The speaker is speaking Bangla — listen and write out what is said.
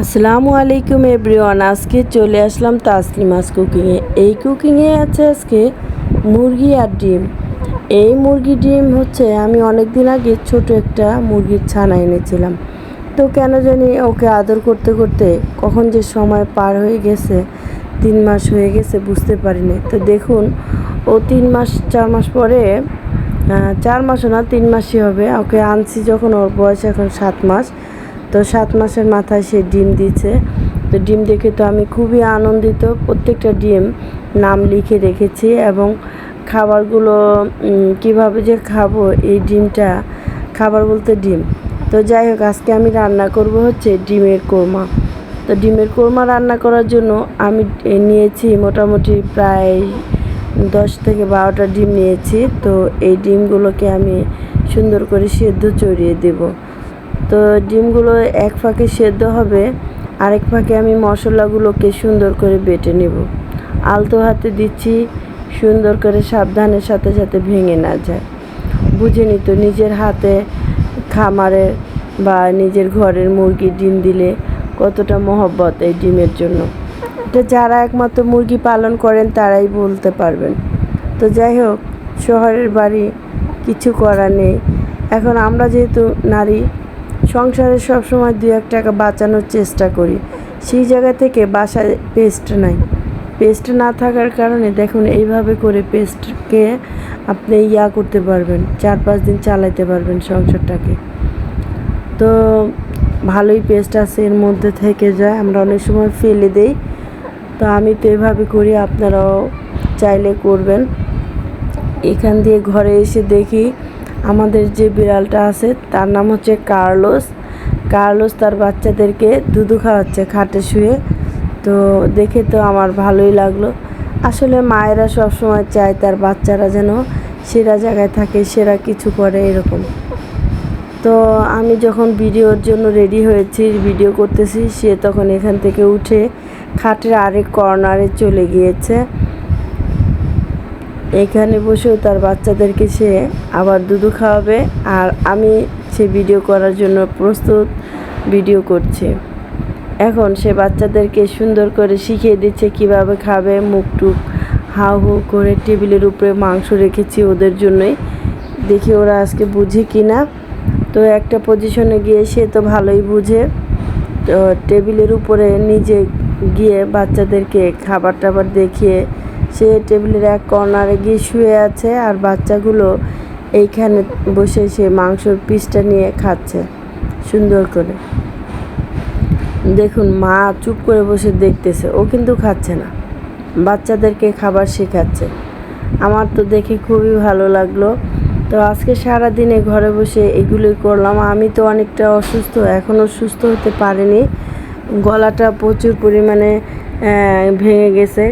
আসসালামু আলাইকুম এভরিওয়ান, আজকে চলে আসলাম তাসলিমাস কুকিংয়ে। এই কুকিংয়ে আছে আজকে মুরগি আর ডিম। এই মুরগি ডিম হচ্ছে, আমি অনেক দিন আগে ছোট একটা মুরগির ছানা এনেছিলাম। তো কেন জানি ওকে আদর করতে করতে কখন যে সময় পার হয়ে গেছে, তিন মাস হয়ে গেছে, বুঝতে পারিনি। তো দেখুন, ও তিন মাস, চার মাস পরে চার মাসও না, তিন মাসই হবে। ওকে আনছি যখন, ওর বয়স এখন সাত মাস। তো সাত মাসের মাথায় সে ডিম দিছে তো ডিম দেখে তো আমি খুবই আনন্দিত। প্রত্যেকটা ডিম নাম লিখে রেখেছি এবং খাবারগুলো কীভাবে যে খাব এই ডিমটা, খাবার বলতে ডিম। তো যাই হোক, আজকে আমি রান্না করব হচ্ছে ডিমের কোরমা। তো ডিমের কোরমা রান্না করার জন্য আমি নিয়েছি মোটামুটি প্রায় দশ থেকে বারোটা ডিম নিয়েছি। তো এই ডিমগুলোকে আমি সুন্দর করে সেদ্ধ চড়িয়ে দেবো। তো ডিমগুলো এক ফাঁকে সেদ্ধ হবে, আরেক ফাঁকে আমি মশলাগুলোকে সুন্দর করে বেটে নেব। আলতো হাতে দিচ্ছি, সুন্দর করে সাবধানের সাথে সাথে ভেঙে না যায়। বুঝে নিত নিজের হাতে খামারে বা নিজের ঘরের মুরগি ডিম দিলে কতটা মহব্বত এই ডিমের জন্য। এটা যারা একমাত্র মুরগি পালন করেন তারাই বলতে পারবেন। তো যাই হোক, শহরের বাড়ি কিছু করার নেই। এখন আমরা যেহেতু নারী সংসারে সবসময় দু এক টাকা বাঁচানোর চেষ্টা করি। সেই জায়গা থেকে বাসায় পেস্ট নাই। পেস্ট না থাকার কারণে দেখুন এইভাবে করে পেস্টকে আপনি ইয়া করতে পারবেন, চার পাঁচ দিন চালাইতে পারবেন সংসারটাকে। তো ভালোই পেস্ট আছে, এর মধ্যে থেকে যায়, আমরা অনেক সময় ফেলে দেই। তো আমি তো এভাবে করি, আপনারাও চাইলে করবেন। এখান দিয়ে ঘরে এসে দেখি আমাদের যে বিড়ালটা আছে, তার নাম হচ্ছে কার্লোস। কার্লোস তার বাচ্চাদেরকে দুধু খাওয়াচ্ছে খাটে শুয়ে। তো দেখে তো আমার ভালোই লাগল। আসলে মায়েরা সব সময় চায় তার বাচ্চারা যেন সেরা জায়গায় থাকে, সেরা কিছু করে এরকম। তো আমি যখন ভিডিওর জন্য রেডি হয়েছি, ভিডিও করতেছি, সে তখন এখান থেকে উঠে খাটের আরেক কর্নারে চলে গিয়েছে। এখানে বসেও তার বাচ্চাদেরকে সে আবার দুধু খাওয়াবে আর আমি সে ভিডিও করার জন্য প্রস্তুত ভিডিও করছি। এখন সে বাচ্চাদেরকে সুন্দর করে শিখিয়ে দিচ্ছে কীভাবে খাবে মুখ টুক হাউ হু করে টেবিলের উপরে মাংস রেখেছি ওদের জন্যই। দেখি ওরা আজকে বুঝে কি না তো একটা পজিশনে গিয়ে সে তো ভালোই বুঝে। তো টেবিলের উপরে নিজে গিয়ে বাচ্চাদেরকে খাবার টাবার দেখিয়ে সে টেবিলের এক কর্নারে গিয়ে শুয়ে আছে আর বাচ্চাগুলো এইখানে বসে সে মাংসর পিসটা নিয়ে খাচ্ছে, সুন্দর করে। দেখুন, মা চুপ করে বসে দেখতেছে, ও কিন্তু খাচ্ছে না। বাচ্চাদেরকে খাবার শেখাচ্ছে। আমার তো দেখে খুবই ভালো লাগল। তো আজকে সারা দিনে ঘরে বসে এগুলোই করলাম। আমি তো অনেকটা অসুস্থ, এখনও সুস্থ হতে পারিনি। গলাটা প্রচুর পরিমাণে ভেঙে গেছে।